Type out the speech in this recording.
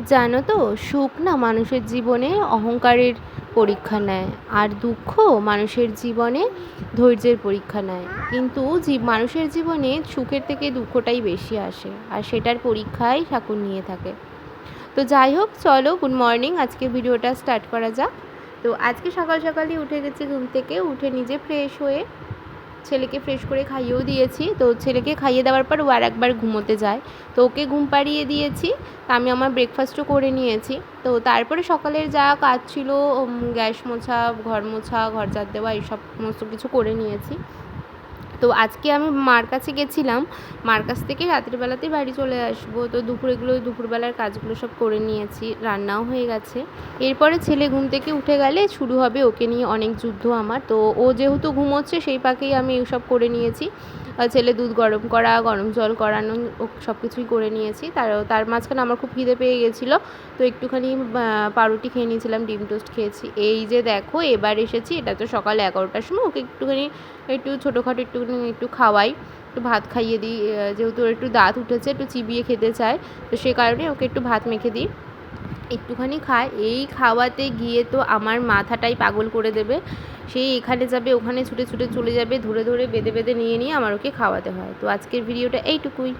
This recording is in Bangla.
জানো তো, সুখ না মানুষের জীবনে অহংকারের পরীক্ষা নেয়, আর দুঃখ মানুষের জীবনে ধৈর্যের পরীক্ষা নেয়। কিন্তু মানুষের জীবনে সুখের থেকে দুঃখটাই বেশি আসে, আর সেটার পরীক্ষাই ঠাকুর নিয়ে থাকে। তো যাই হোক, চলো গুড মর্নিং আজকে ভিডিওটা স্টার্ট করা যাক। তো আজকে সকাল সকালই উঠে গেছি ঘুম থেকে, উঠে নিজে ফ্রেশ হয়ে ছেলেকে ফ্রেশ করে খাইয়েও দিয়েছি। তো ছেলেকে খাইয়ে দেওয়ার পর ও আর একবার ঘুমোতে যায়। তো ওকে ঘুম পাড়িয়ে দিয়েছি। তা আমি আমার ব্রেকফাস্টও করে নিয়েছি। তো তারপরে সকালের যা কাজ ছিল গ্যাস মোছা, ঘর মোছা, ঘর ঝাড় দেওয়া, এইসব সমস্ত কিছু করে নিয়েছি। তো আজকে আমি মার কাছে গেছিলাম। মার কাছ থেকে রাত্রিবেলাতেই বাড়ি চলে আসব। তো দুপুরেগুলো, দুপুরবেলার কাজগুলো সব করে নিয়েছি। রান্নাও হয়ে গেছে। এরপরে ছেলে ঘুম থেকে উঠে গেলে শুরু হবে ওকে নিয়ে অনেক যুদ্ধ আমার। তো ও যেহেতু ঘুমোচ্ছে সেই পাকেই আমি এইসব করে নিয়েছি। ছেলে দুধ গরম করা, গরম জল করানো সব কিছুই করে নিয়েছি। তার তার মাঝখানে আমার খুব খিদে পেয়ে গেছিল। তো একটুখানি পাউরুটি খেয়ে নিয়েছিলাম, ডিম টোস্ট খেয়েছি। এই যে দেখো, এবার এসেছি, এটা তো সকাল এগারোটার সময়, ওকে একটুখানি, একটু ছোটোখাটো একটুখানি একটু খাওয়াই। একটু ভাত খাইয়ে দিই যেহেতু ওর একটু দাঁত উঠেছে, একটু চিবিয়ে খেতে চায়, তো সে কারণে ওকে একটু ভাত মেখে দিই। একটুখানি খায়। এই খাওয়াতে গিয়ে তো আমার মাথাটাই পাগল করে দেবে। সেই এখানে যাবে, ওখানে ছুটে ছুটে চলে যাবে, ধরে ধরে বেঁধে বেঁধে নিয়ে নিয়ে আমার ওকে খাওয়াতে হয়। তো আজকের ভিডিওটা এইটুকুই।